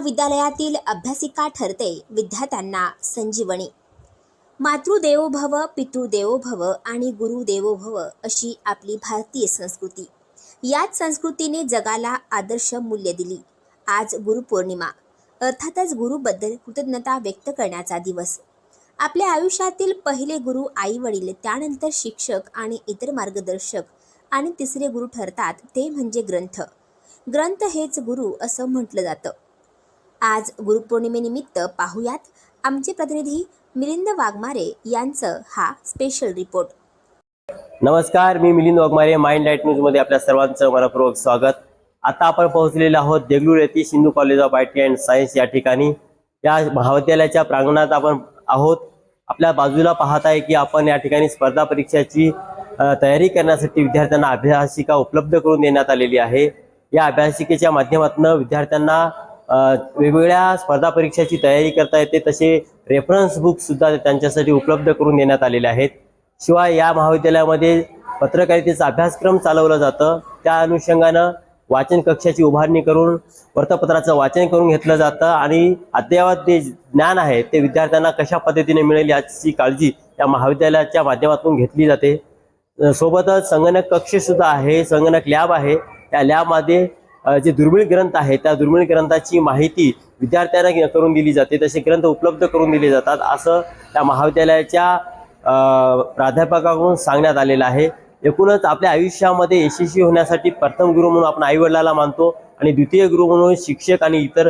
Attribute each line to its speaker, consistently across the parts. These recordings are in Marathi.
Speaker 1: महाविद्यालयातील अभ्यासिका ठरते विद्यार्थ्यांना संजीवनी. मातृदेवो भव पितृदेवो भव आणि गुरुदेवो भव अशी आपली भारतीय संस्कृती. याच संस्कृतीने जगाला आदर्श मूल्य दिली. आज गुरुपौर्णिमा. अर्थातच गुरुबद्दल कृतज्ञता व्यक्त करण्याचा दिवस. आपल्या आयुष्यातील पहिले गुरु आई वडील त्यानंतर शिक्षक आणि इतर मार्गदर्शक आणि तिसरे गुरु ठरतात ते म्हणजे ग्रंथ. ग्रंथ हेच गुरु असं म्हटलं जातं. आज गुरुपौर्णिमेनिमित्त पाहूयात. आमचे प्रतिनिधी मिलिंद वाघमारे यांचं हा स्पेशल रिपोर्ट
Speaker 2: नमस्कार मी मिलिंद वाघमारे माइंड लाइट न्यूजमध्ये आपल्या सर्वांचं मनपूर्वक स्वागत. आता आपण पोहोचलेलो आहोत देगलूर येथील Sindhu college of I T and science या ठिकाणी. या महाविद्यालयाच्या प्रांगणात आपण आहोत. आपल्या बाजूला पाहत आहे की आपण या ठिकाणी स्पर्धा परीक्षाची तयारी करण्यासाठी विद्यार्थ्यांना अभ्यासिका उपलब्ध करून देण्यात आलेली आहे. या अभ्यासिकेच्या माध्यमातून विद्यार्थ्यांना वेगवेगळ्या स्पर्धा परीक्षाची तयारी करता येते तसे रेफरन्स बुक सुद्धा त्यांच्यासाठी उपलब्ध करून देण्यात आलेले आहेत. शिवाय या महाविद्यालयामध्ये पत्रकारितेचा अभ्यासक्रम चालवलं जातं. त्या अनुषंगानं वाचन कक्षाची उभारणी करून वृत्तपत्राचं वाचन करून घेतलं जातं आणि अद्ययावत जे ज्ञान आहे ते विद्यार्थ्यांना कशा पद्धतीने मिळेल याची काळजी या महाविद्यालयाच्या माध्यमातून घेतली जाते. सोबतच संगणक कक्षसुद्धा आहे संगणक लॅब आहे. त्या लॅबमध्ये जे दुर्मिळ ग्रंथ आहे त्या दुर्मिळ ग्रंथाची माहिती विद्यार्थ्यांना करून दिली जाते. तसे ग्रंथ उपलब्ध करून दिले जातात. असं त्या महाविद्यालयाच्या प्राध्यापकाकडून सांगण्यात आलेलं आहे. एकूणच आपल्या आयुष्यामध्ये यशस्वी होण्यासाठी प्रथम गुरु म्हणून आपण आईवडिलाला मानतो आणि द्वितीय गुरु म्हणून शिक्षक आणि इतर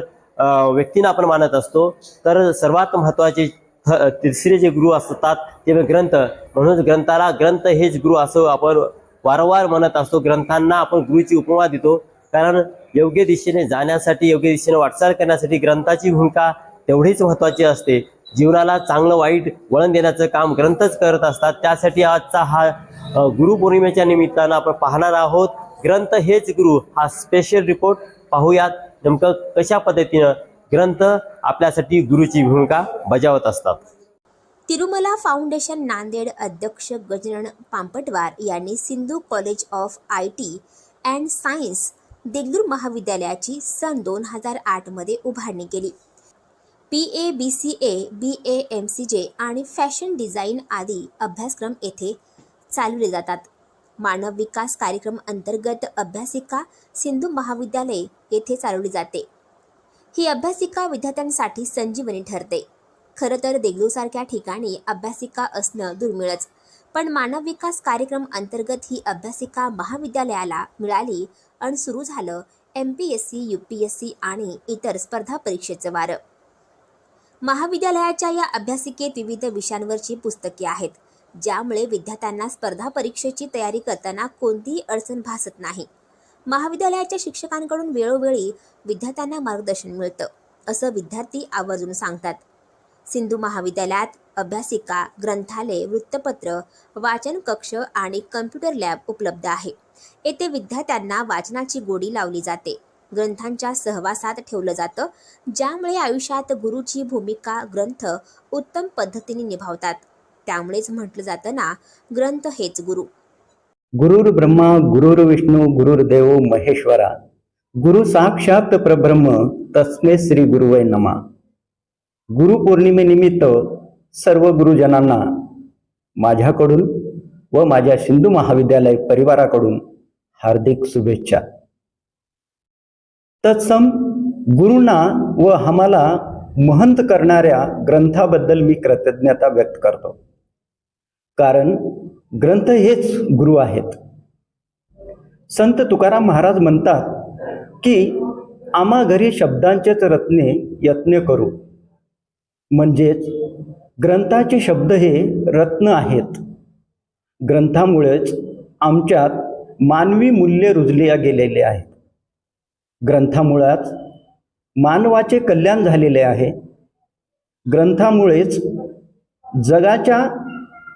Speaker 2: व्यक्तींना आपण मानत असतो. तर सर्वात महत्त्वाचे थ- तिसरे जे गुरु असतात ते ग्रंथ. म्हणूनच ग्रंथाला ग्रंथ हेच गुरु असं आपण वारंवार म्हणत असतो. ग्रंथांना आपण गुरुची उपमा देतो. कारण योग्य दिशेने जाण्यासाठी योग्य दिशेने वाटचाल करण्यासाठी ग्रंथाची भूमिका तेवढीच महत्त्वाची असते. जीवनाला चांगलं वाईट वळण देण्याचं काम ग्रंथच करत असतात. त्यासाठी आजचा हा गुरुपौर्णिमेच्या निमित्तानं आपण पाहणार आहोत. ग्रंथ हेच गुरु. हा स्पेशल रिपोर्ट पाहूयात. नेमकं कशा पद्धतीनं ग्रंथ आपल्यासाठी गुरुची भूमिका बजावत असतात.
Speaker 1: तिरुमला फाउंडेशन नांदेड अध्यक्ष गजानन पांपटवार यांनी Sindhu college of I T and science Deglur महाविद्यालयाची सन दोन हजार आठमध्ये उभारणी केली. P A B C A B A M C J आणि फॅशन डिझाईन आदी अभ्यासक्रम येथे चालवले जातात. मानव विकास कार्यक्रम अंतर्गत अभ्यासिका सिंधू महाविद्यालय येथे चालवली जाते. ही अभ्यासिका विद्यार्थ्यांसाठी संजीवनी ठरते. खरं तर देगलूरसारख्या ठिकाणी अभ्यासिका असणं दुर्मिळच पण मानव विकास कार्यक्रम अंतर्गत ही अभ्यासिका महाविद्यालयाला मिळाली आणि सुरू झालं M P S C U P S C आणि इतर स्पर्धा परीक्षेचं वारं. महाविद्यालयाच्या या अभ्यासिकेत विविध विषयांवरची पुस्तके आहेत ज्यामुळे विद्यार्थ्यांना स्पर्धा परीक्षेची तयारी करताना कोणतीही अडचण भासत नाही. महाविद्यालयाच्या शिक्षकांकडून वेळोवेळी विद्यार्थ्यांना मार्गदर्शन मिळतं असं विद्यार्थी आवर्जून सांगतात. सिंधू महाविद्यालयात अभ्यासिका ग्रंथालय वृत्तपत्र वाचन कक्ष आणि कम्प्युटर लॅब उपलब्ध आहे. येथे विद्यार्थ्यांना वाचनाची गोडी लावली जाते. ग्रंथांच्या सहवासात ठेवलं जातं ज्यामुळे आयुष्यात गुरुची भूमिका ग्रंथ उत्तम पद्धतीने निभावतात. त्यामुळेच म्हटलं जातं ना ग्रंथ हेच गुरु.
Speaker 3: गुरुर् ब्रह्मा गुरुर्विष्णू गुरुर्देव महेश्वरा. गुरु साक्षात परब्रह्म तस्मे श्री गुरुवय नमा. गुरुपौर्णिमेनिमित्त सर्व गुरुजनांना माझ्याकडून व माझ्या सिंधू महाविद्यालय परिवाराकडून हार्दिक शुभेच्छा. तत्सम गुरुंना व आम्हाला महंत करणाऱ्या ग्रंथाबद्दल मी कृतज्ञता व्यक्त करतो. कारण ग्रंथ हेच गुरु आहेत. संत तुकाराम महाराज म्हणतात की आम्हा घरी शब्दांचेच रत्ने यत्न करू. म्हणजेच ग्रंथाचे शब्द हे रत्न आहेत. ग्रंथामुळेच आमच्यात मानवी मूल्य रुजले गेलेले आहेत. ग्रंथामुळेच मानवाचे कल्याण झालेले आहे. ग्रंथामुळेच जगाच्या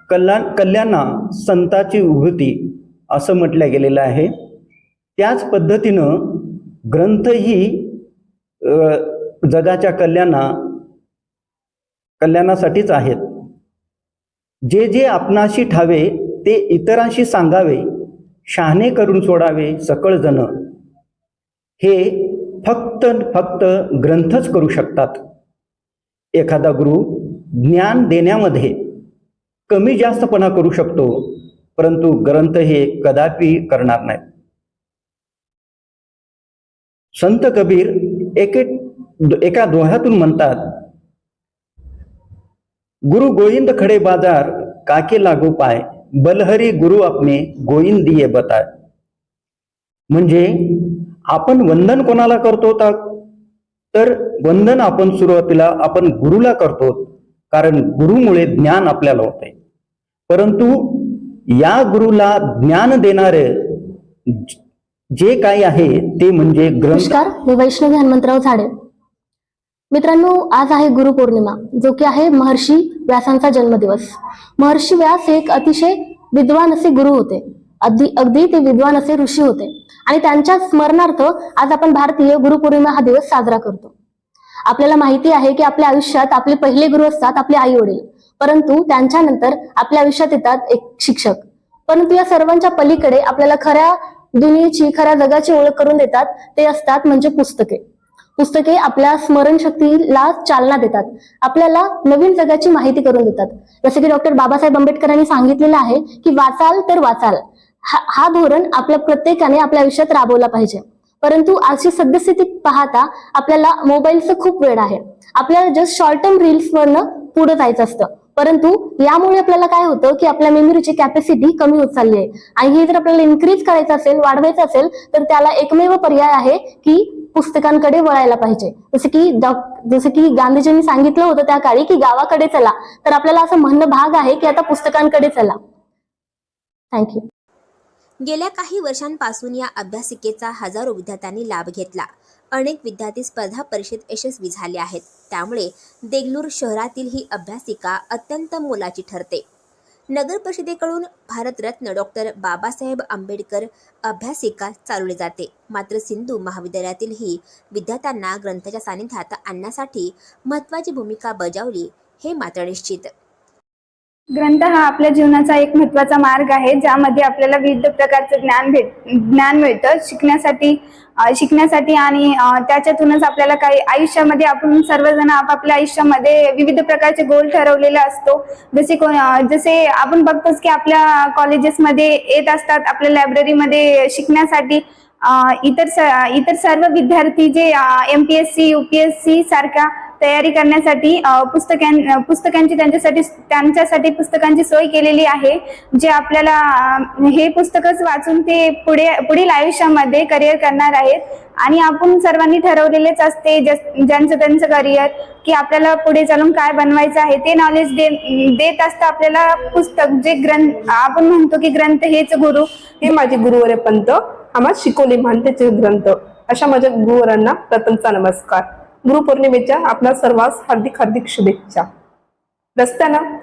Speaker 3: कल्याण कल्याणा संताची उभती असं म्हटलं गेलेलं आहे. त्याच पद्धतीनं ग्रंथ ही जगाच्या कल्याणा कल्याणासाठीच आहेत. जे जे आपणाशी ठावे ते इतरांशी सांगावे शहाणे करून सोडावे सकळ जण हे फक्त फक्त ग्रंथच करू शकतात. एखादा गुरु ज्ञान देण्यामध्ये कमी जास्तपणा करू शकतो परंतु ग्रंथ हे कदापि करणार नाहीत. संत कबीर एके एका दोह्यातून म्हणतात गुरु गोविंद खडे बाजार काके लागू पाय बलहरी गुरु आपणे गोविंदिये बताय म्हणजे आपण वंदन कोणाला करतो तर वंदन आपण सुरुवातीला आपण गुरुला करतो कारण गुरुमुळे ज्ञान आपल्याला होते. परंतु या गुरुला ज्ञान देणारे जे काही आहे ते म्हणजे ग्रंथ
Speaker 4: नमस्कार मी वैष्णवी हनुमंतराव झाडे. मित्रांनो आज आहे गुरुपौर्णिमा जो की आहे महर्षी व्यासांचा जन्मदिवस. महर्षी व्यास हे एक अतिशय विद्वान असे गुरु होते. अगदी अगदी ते विद्वान असे ऋषी होते. आणि त्यांच्या स्मरणार्थ आज आपण भारतीय गुरुपौर्णिमा हा दिवस साजरा करतो. आपल्याला माहिती आहे की आपल्या आयुष्यात आपले पहिले गुरु असतात आपले आई वडील. परंतु त्यांच्यानंतर आपल्या आयुष्यात येतात एक शिक्षक. परंतु या सर्वांच्या पलीकडे आपल्याला खऱ्या दुनियेची खऱ्या जगाची ओळख करून देतात ते असतात म्हणजे पुस्तके. पुस्तके आपल्या स्मरणशक्तीला चालना देतात. आपल्याला नवीन जगाची माहिती करून देतात. जसे की डॉक्टर बाबासाहेब आंबेडकरांनी सांगितलेलं आहे की वाचाल तर वाचाल. हा हा धोरण आपल्या प्रत्येकाने आपल्या आयुष्यात राबवला पाहिजे. परंतु आजची सद्यस्थिती पाहता आपल्याला मोबाईलचं खूप वेळ आहे. आपल्याला जस्ट शॉर्ट टर्म रील्सवरनं पुढे जायचं असतं. परंतु यामुळे आपल्याला काय होतं की आपल्या मेमरीची कॅपॅसिटी कमी होत चालली आहे. आणि हे जर आपल्याला इन्क्रीज करायचं असेल वाढवायचं असेल तर त्याला एकमेव पर्याय आहे की पुस्तकांकडे वळायला पाहिजे. जसं की डॉ- की गांधीजींनी सांगितलं होतं त्या काळी की गावाकडे चला. तर आपल्याला असं म्हणणं भाग आहे की आता पुस्तकांकडे चला. थँक्यू
Speaker 1: गेल्या काही वर्षांपासून या अभ्यासिकेचा हजारो विद्यार्थ्यांनी लाभ घेतला. अनेक विद्यार्थी स्पर्धा परीक्षेत यशस्वी झाले आहेत. त्यामुळे देगलूर शहरातील ही अभ्यासिका अत्यंत मोलाची ठरते. नगर परिषदेकडून भारतरत्न डॉक्टर बाबासाहेब आंबेडकर अभ्यासिका चालवली जाते. मात्र सिंधू महाविद्यालयातील ही विद्यार्थ्यांना ग्रंथाच्या सानिध्यात आणण्यासाठी महत्त्वाची भूमिका बजावली हे मात्र निश्चित.
Speaker 5: ग्रंथ हा आपल्या जीवनाचा एक महत्त्वाचा मार्ग आहे ज्यामध्ये आपल्याला विविध प्रकारचं ज्ञान भेट ज्ञान मिळतं. शिकण्यासाठी शिकण्यासाठी आणि त्याच्यातूनच आपल्याला काही आयुष्यामध्ये आपण सर्वजण आपापल्या आयुष्यामध्ये विविध प्रकारचे गोल ठरवलेले असतो. जसे को जसे आपण बघतोच की आपल्या कॉलेजेसमध्ये येत असतात आपल्या लायब्ररीमध्ये शिकण्यासाठी. इतर स- इतर सर्व विद्यार्थी जे M P S C U P S C सारख्या तयारी करण्यासाठी पुस्तकां पुस्तकांची त्यांच्यासाठी त्यांच्यासाठी पुस्तकांची सोय केलेली आहे जे आपल्याला हे पुस्तकच वाचून ते पुढे पुढील आयुष्यामध्ये करिअर करणार आहेत. आणि आपण सर्वांनी ठरवलेलेच असते ज्यांचं त्यांचं करिअर की आपल्याला पुढे चालून काय बनवायचं आहे ते नॉलेज दे देत असतं आपल्याला पुस्तक जे ग्रंथ आपण म्हणतो की ग्रंथ हेच गुरु.
Speaker 6: हे माझे गुरुवर पंत आम्हाला शिकवले मानतेचे ग्रंथ. अशा माझ्या गुरुवरांना प्रथमचा नमस्कार. गुरुपौर्णिमेच्या आपल्या सर्वांस हार्दिक हार्दिक शुभेच्छा. रस्त्यानं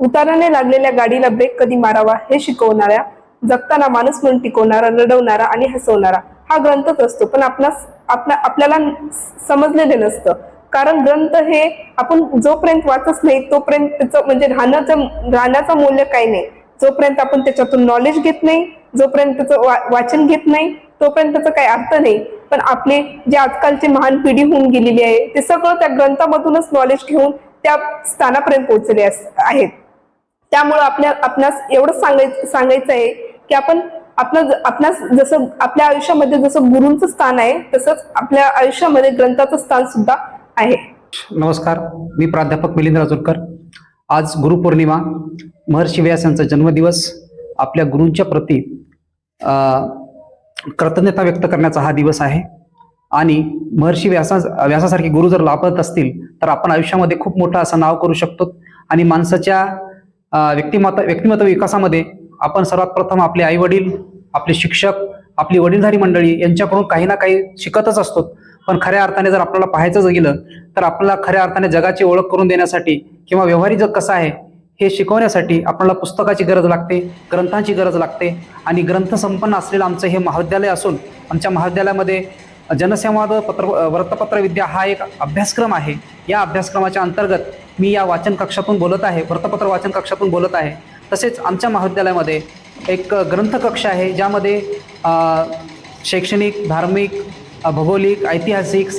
Speaker 6: उताराने लागलेल्या गाडीला ब्रेक कधी मारावा हे शिकवणाऱ्या जगताना माणूस म्हणून टिकवणारा रडवणारा आणि हसवणारा हा ग्रंथच असतो. पण आपणास आपल्या आपल्याला समजलेले नसतं. कारण ग्रंथ हे आपण जोपर्यंत वाचत नाही तोपर्यंत त्याचं म्हणजे राहण्याचं राहण्याचं मूल्य काही नाही. जोपर्यंत आपण त्याच्यातून नॉलेज घेत नाही जोपर्यंत त्याचं वा, वाचन घेत नाही तोपर्यंत त्याचा काही अर्थ नाही. पण आपले जे आजकालची महान पिढी होऊन गेलेली आहे ते सगळं त्या ग्रंथामधूनच नॉलेज घेऊन त्या स्थानापर्यंत पोहोचले अस- आहेत. त्यामुळं आपल्या आपणास एवढं सांगायचं सांगायचं आहे की आपण आपलं आपणास जसं आपल्या आयुष्यामध्ये जसं गुरूंचं स्थान आहे तसंच आपल्या आयुष्यामध्ये ग्रंथाचं स्थान सुद्धा आहे.
Speaker 7: नमस्कार मी प्राध्यापक मिलिंद राजूरकर. आज गुरुपौर्णिमा महर्षी व्यास यांचा जन्मदिवस. आपल्या गुरूंच्या प्रती कृतज्ञता व्यक्त करण्याचा हा दिवस आहे. आणि महर्षी व्यासा व्यासासारखे गुरु जर लाभत असतील तर आपण आयुष्यामध्ये खूप मोठं असं नाव करू शकतो. आणि माणसाच्या व्यक्तिमत्व व्यक्तिमत्व विकासामध्ये आपण सर्वात प्रथम आपले आई वडील आपले शिक्षक आपली वडीलधारी मंडळी यांच्याकडून काही ना काही शिकतच असतो. पण खऱ्या अर्थाने जर आपल्याला पाहायचं गेलं तर आपल्याला खऱ्या अर्थाने जगाची ओळख करून देण्यासाठी किंवा व्यवहारी जग कसं आहे हे शिकवण्यासाठी आपल्याला पुस्तकाची गरज लागते ग्रंथांची गरज लागते आणि ग्रंथ संपन्न असलेलं आमचं हे महाविद्यालय असून आमच्या महाविद्यालयामध्ये जनसंवाद पत्र वृत्तपत्र विद्या हा एक अभ्यासक्रम आहे. या अभ्यासक्रमाच्या अंतर्गत मी या वाचन कक्षातून बोलत आहे वृत्तपत्र वाचन कक्षातून बोलत आहे. तसेच आमच्या महाविद्यालयामध्ये एक ग्रंथ कक्ष आहे ज्यामध्ये शैक्षणिक धार्मिक भौगोलिक ऐतिहासिक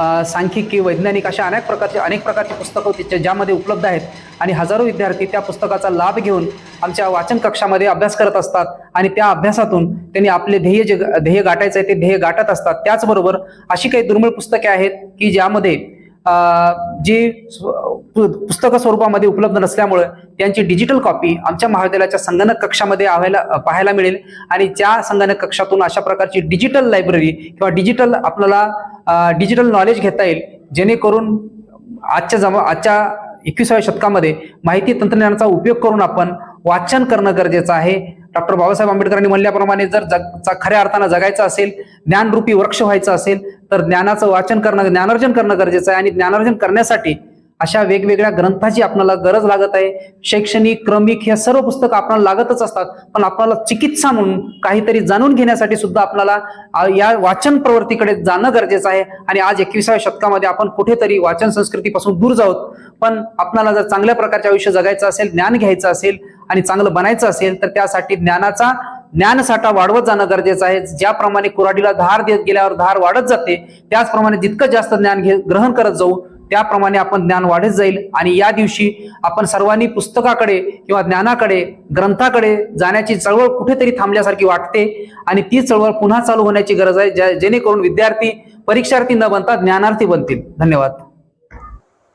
Speaker 7: सांख्यिकी वैज्ञानिक अशा अनेक प्रकारचे अनेक प्रकारची पुस्तकं तिच्या ज्यामध्ये उपलब्ध आहेत. आणि हजारो विद्यार्थी त्या पुस्तकाचा लाभ घेऊन आमच्या वाचन कक्षामध्ये अभ्यास करत असतात. आणि त्या अभ्यासातून त्यांनी आपले ध्येय जे ध्येय गाठायचं आहे ते ध्येय गाठत असतात. त्याचबरोबर अशी काही दुर्मिळ पुस्तके आहेत की ज्यामध्ये जी स्व- पुस्तक स्वरूपामध्ये उपलब्ध नसल्यामुळे त्यांची डिजिटल कॉपी आमच्या महाविद्यालयाच्या संगणक कक्षामध्ये आव्हायला पाहायला मिळेल. आणि त्या संगणक कक्षातून अशा प्रकारची डिजिटल लायब्ररी किंवा डिजिटल आपल्याला डिजिटल नॉलेज घेता येईल जेणेकरून आजच्या जमा आजच्या एकविसाव्या शतकामध्ये माहिती तंत्रज्ञानाचा उपयोग करून आपण वाचन करणं गरजेचं आहे. डॉक्टर बाबासाहेब आंबेडकरांनी म्हणल्याप्रमाणे जर जगचा खऱ्या अर्थानं जगायचं असेल ज्ञानरूपी वृक्ष व्हायचं असेल तर ज्ञानाचं वाचन करणं ज्ञानार्जन करणं गरजेचं आहे आणि ज्ञानार्जन करण्यासाठी अशा वेगवेगळ्या ग्रंथाची आपल्याला गरज लागत आहे. शैक्षणिक क्रमिक ह्या सर्व पुस्तकं आपल्याला लागतच असतात. पण आपल्याला चिकित्सा म्हणून काहीतरी जाणून घेण्यासाठी सुद्धा आपल्याला या वाचन प्रवृत्तीकडे जाणं गरजेचं आहे. आणि आज एकविसाव्या शतकामध्ये आपण कुठेतरी वाचन संस्कृतीपासून दूर जाऊत. पण आपल्याला जर चांगल्या प्रकारचे आयुष्य जगायचं असेल ज्ञान घ्यायचं असेल आणि चांगलं बनायचं असेल तर त्यासाठी ज्ञानाचा ज्ञानसाठा वाढवत जाणं गरजेचं आहे. ज्याप्रमाणे कुऱ्हाडीला धार देत गेल्यावर धार वाढत जाते त्याचप्रमाणे जितकं जास्त ज्ञान घे ग्रहण करत जाऊ त्याप्रमाणे आपण ज्ञान वाढत जाईल. आणि या दिवशी आपण सर्वांनी पुस्तकाकडे किंवा ज्ञानाकडे ग्रंथाकडे जाण्याची चळवळ कुठेतरी थांबल्यासारखी वाटते. आणि ती चळवळ पुन्हा चालू होण्याची गरज आहे. जेणेकरून विद्यार्थी परीक्षार्थी न बनता ज्ञानार्थी बनतील. धन्यवाद.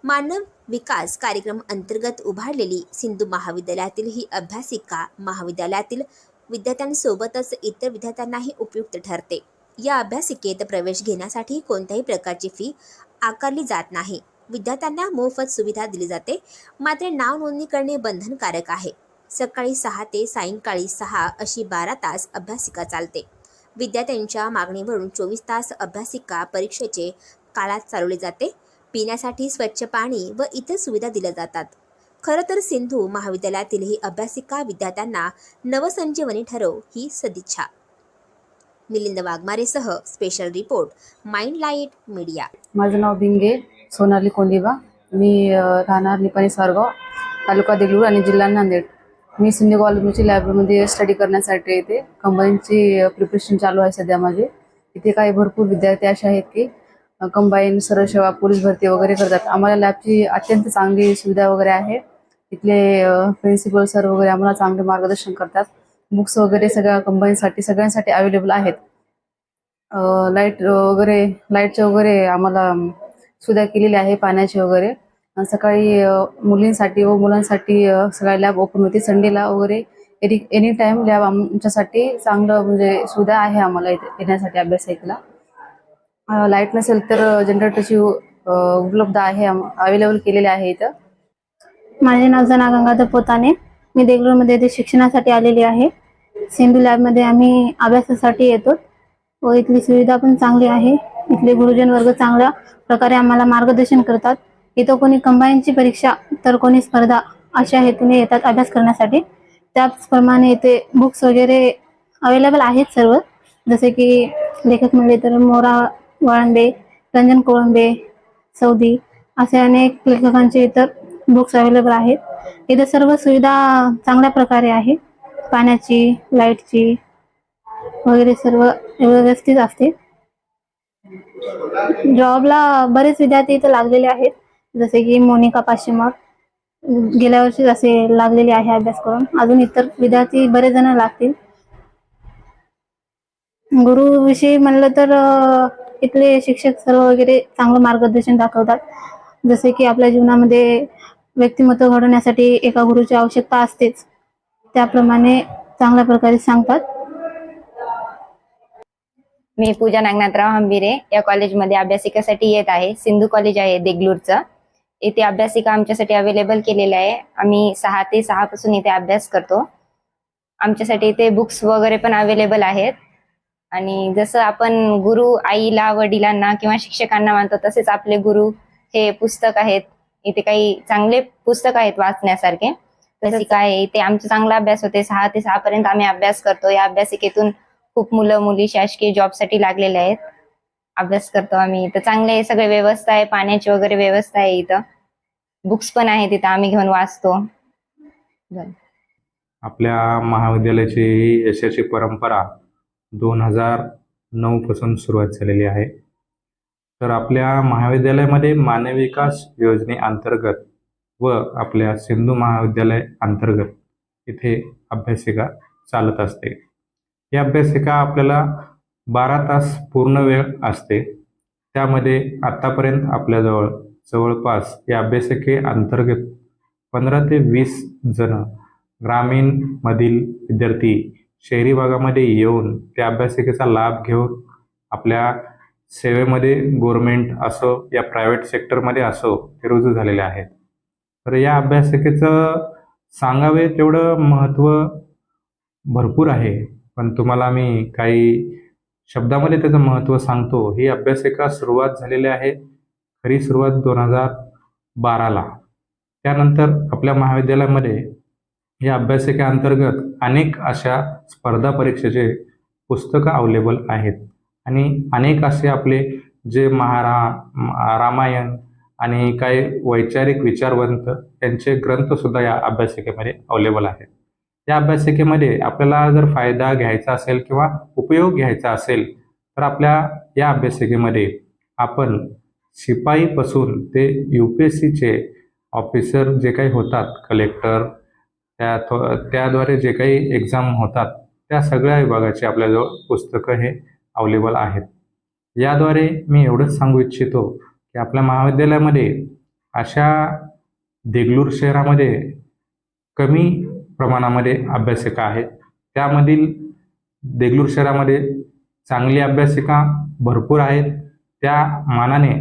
Speaker 1: मानव विकास कार्यक्रम अंतर्गत उभारलेली सिंधू महाविद्यालयातील ही अभ्यासिका महाविद्यालयातील विद्यार्थ्यांसोबतच इतर विद्यार्थ्यांनाही उपयुक्त ठरते. या अभ्यासिकेत प्रवेश घेण्यासाठी कोणत्याही प्रकारची फी आकारली जात नाही. विद्यार्थ्यांना मोफत सुविधा दिली जाते. मात्र नाव नोंदणी करणे बंधनकारक आहे. सकाळी सहा ते सायंकाळी सहा अशी बारा तास अभ्यासिका चालते. विद्यार्थ्यांच्या मागणीवरून चोवीस तास अभ्यासिका परीक्षेचे काळात चालवले जाते. पिण्यासाठी स्वच्छ पाणी व इतर सुविधा दिल्या जातात. खरं तर सिंधू महाविद्यालयातील ही अभ्यासिका विद्यार्थ्यांना नवसंजीवनी ठरव ही सदिच्छा. Milind वाघमारेसह special report mind light media.
Speaker 8: माझं नाव भिंगे सोनाली कोंडिबा मी राहणार निपाणी सारगाव तालुका देगलूर आणि जिल्हा नांदेड. मी सिंधू कॉलेजची लायब्ररीमध्ये स्टडी करण्यासाठी येते. कंबाईनची प्रिपरेशन चालू आहे सध्या माझे. इथे काही भरपूर विद्यार्थी असे आहेत की कंबाईन सरळ सेवा पोलीस भरती वगैरे करतात. आम्हाला लॅबची अत्यंत चांगली सुविधा वगैरे आहे. इथले प्रिन्सिपल सर वगैरे आम्हाला चांगले मार्गदर्शन करतात. बुक्स वगैरे सगळ्या कंपनीसाठी सगळ्यांसाठी अवेलेबल आहेत. लाइट वगैरे लाईटचे वगैरे आम्हाला सुद्धा सुविधा केलेली आहे पाण्याची वगैरे. सकाळी मुलींसाठी व मुलांसाठी सगळ्या लॅब ओपन होती. संडेला वगैरे एनी एनी टाइम लॅब आमच्यासाठी चांगलं म्हणजे सुविधा आहे आम्हाला इथे येण्यासाठी अभ्यासिकेला लाइट नसेल तर जनरेटरची उपलब्ध आहे अवेलेबल केलेली आहे इथं.
Speaker 9: माझे नाव जना गंगाधर पोताने. मी देगलूरमध्ये इथे शिक्षणासाठी आलेली आहे. सेंडू लॅबमध्ये आम्ही अभ्यासासाठी येतो. व इथली सुविधा पण चांगली आहे. इथले गुरुजन वर्ग चांगल्या प्रकारे आम्हाला मार्गदर्शन करतात. इथं कोणी कंबाईनची परीक्षा तर कोणी स्पर्धा अशा हेतूने येतात अभ्यास करण्यासाठी. त्याचप्रमाणे इथे बुक्स वगैरे अवेलेबल आहेत सर्व. जसे की लेखक म्हणले तर मोरा वाळंबे रंजन कोळंबे सौदी असे अनेक लेखकांचे इतर बुक्स अवेलेबल आहेत. इथे सर्व सुविधा चांगल्या प्रकारे आहे. पाण्याची लाईटची वगैरे सर्व व्यवस्थित असते. जॉबला बरेच विद्यार्थी इथे लागलेले आहेत. जसे की मोनिका पाशिमक गेल्या वर्षी असे लागलेले आहे अभ्यास करून. अजून इतर विद्यार्थी बरेच जण लागतील. गुरुविषयी म्हणलं तर इथले शिक्षक सर्व वगैरे चांगलं मार्गदर्शन दाखवतात. जसे की आपल्या जीवनामध्ये व्यक्तिमत्व घडवण्यासाठी एका गुरुची आवश्यकता असतेच. त्याप्रमाणे चांगल्या प्रकारे सांगतात.
Speaker 10: मी पूजा नागनाथराव हंबिरे या कॉलेजमध्ये अभ्यासिकेसाठी येत आहे. सिंधू कॉलेज आहे देगलूरचं. इथे अभ्यासिका आमच्यासाठी अवेलेबल केलेल्या आहे. आम्ही सहा ते सहा पासून इथे अभ्यास करतो. आमच्यासाठी इथे बुक्स वगैरे पण अवेलेबल आहेत. आणि जसं आपण गुरु आईला वडिलांना किंवा शिक्षकांना मानतो तसेच आपले गुरु हे पुस्तक आहेत. इथे काही चांगले पुस्तक आहेत वाचण्यासारखे. तसे. काय इथे आमचा चांगला अभ्यास होते. सहा ते सहा पर्यंत आम्ही अभ्यास करतो. या अभ्यासिकेतून खूप मुलं मुली शासकीय जॉबसाठी लागलेले आहेत. अभ्यास करतो आम्ही. इथं चांगले सगळे व्यवस्था आहे. पाण्याची वगैरे व्यवस्था आहे इथं. बुक्स पण आहेत इथं आम्ही घेऊन वाचतो.
Speaker 11: आपल्या महाविद्यालयाची ही यशाची परंपरा दोन हजार नऊपासून सुरुवात झालेली आहे. तर आपल्या महाविद्यालयामध्ये मानवी विकास योजनेअंतर्गत व आपल्या सिंधू महाविद्यालय अंतर्गत इथे अभ्यासिका चालत असते. ही अभ्यासिका आपल्याला बारा तास पूर्ण वेळ असते. त्यामध्ये आत्तापर्यंत आपल्याजवळ जवळपास या अभ्यासिके अंतर्गत पंधरा ते वीस जण ग्रामीणमधील विद्यार्थी शहरी भागामध्ये येऊन त्या अभ्यासिकेचा लाभ घेऊन आपल्या सेवेमध्ये गव्हर्मेंट असो या प्रायव्हेट सेक्टरमध्ये असो ते रुजू झालेले आहेत. तर या अभ्यासिकेचं सांगावे तेवढं महत्त्व भरपूर आहे. पण तुम्हाला मी काही शब्दामध्ये त्याचं महत्त्व सांगतो. ही अभ्यासिका सुरुवात झालेली आहे खरी सुरुवात दोन हजार बाराला. त्यानंतर आपल्या महाविद्यालयामध्ये या अभ्यासिकेअंतर्गत अनेक अशा स्पर्धा परीक्षेचे पुस्तकं अवेलेबल आहेत. आणि अनेक असे आपले जे महारा रामायण आणि काही वैचारिक विचारवंत यांचे ग्रंथसुद्धा या अभ्यासिकेमध्ये अवेलेबल आहेत. या अभ्यासिकेमध्ये आपल्याला जर फायदा घ्यायचा असेल किंवा उपयोग घ्यायचा असेल तर आपल्या या अभ्यासिकेमध्ये आपण शिपाईपासून ते यू पी एस सीचे ऑफिसर जे काही होतात कलेक्टर त्या त्याद्वारे जे काही एक्झाम होतात त्या सगळ्या विभागाची आपल्याजवळ पुस्तकं हे अवेलेबल आहेत. याद्वारे मी एवढंच सांगू इच्छितो की आपल्या महाविद्यालयामध्ये अशा देगलूर शहरामध्ये कमी प्रमाणामध्ये अभ्यासिका आहेत. त्यामधील देगलूर शहरामध्ये चांगली अभ्यासिका भरपूर आहेत. त्या मानाने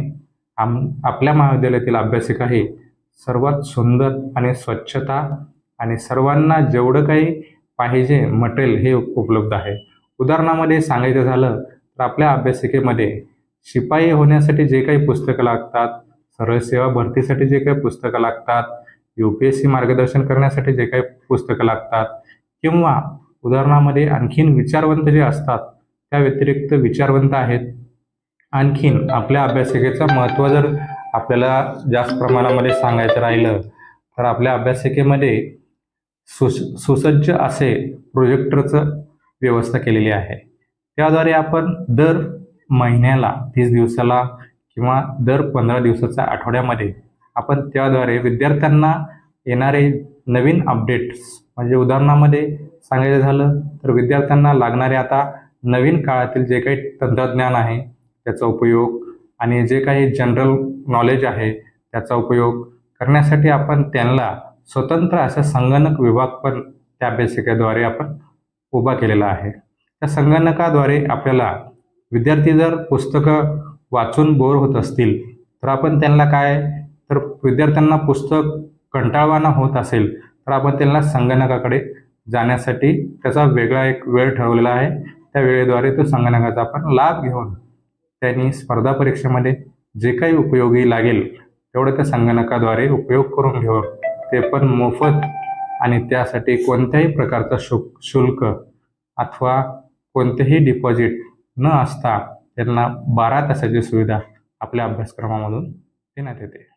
Speaker 11: आम आपल्या महाविद्यालयातील अभ्यासिका ही सर्वात सुंदर आणि स्वच्छता आणि सर्वांना जेवढं काही पाहिजे मटेरियल हे उपलब्ध आहे. उदाहरणामध्ये सांगायचं झालं तर आपल्या अभ्यासिकेमध्ये शिपाई होण्यासाठी जे काही पुस्तकं लागतात सरळ सेवा भरतीसाठी जे काही पुस्तकं लागतात यू पी एस सी मार्गदर्शन करण्यासाठी जे काही पुस्तकं लागतात किंवा उदाहरणामध्ये आणखीन विचारवंत जे असतात त्या व्यतिरिक्त विचारवंत आहेत. आणखीन आपल्या अभ्यासिकेचं महत्त्व जर आपल्याला जास्त प्रमाणामध्ये सांगायचं राहिलं तर आपल्या अभ्यासिकेमध्ये सुस सुसज्ज असे प्रोजेक्टरचं व्यवस्था केलेली आहे. त्याद्वारे आपण दर महिन्याला तीस दिवसाला किंवा दर पंधरा दिवसाच्या आठवड्यामध्ये आपण त्याद्वारे विद्यार्थ्यांना येणारे नवीन अपडेट्स म्हणजे उदाहरणामध्ये सांगायचं झालं तर विद्यार्थ्यांना लागणारे आता नवीन काळातील जे काही तंत्रज्ञान आहे त्याचा उपयोग आणि जे काही जनरल नॉलेज आहे त्याचा उपयोग करण्यासाठी आपण त्यांना स्वतंत्र असा संगणक विभाग पण त्या अभ्यासिकेद्वारे आपण उभा केलेला आहे. त्या संगणकाद्वारे आपल्याला विद्यार्थी जर पुस्तकं वाचून बोर होत असतील तर आपण त्यांना काय तर विद्यार्थ्यांना पुस्तक कंटाळवाना होत असेल तर आपण त्यांना संगणकाकडे जाण्यासाठी त्याचा वेगळा एक वेळ ठरवलेला आहे. त्या वेळेद्वारे तो संगणकाचा आपण लाभ घेऊन त्यांनी स्पर्धा परीक्षेमध्ये जे काही उपयोगी लागेल तेवढं त्या संगणकाद्वारे उपयोग करून घेऊन ते पण मोफत आणि त्यासाठी कोणत्याही प्रकारचा शु शुल्क अथवा कोणतेही डिपॉझिट न असता त्यांना बारा तासाची सुविधा आपल्या अभ्यासक्रमामधून देण्यात येते.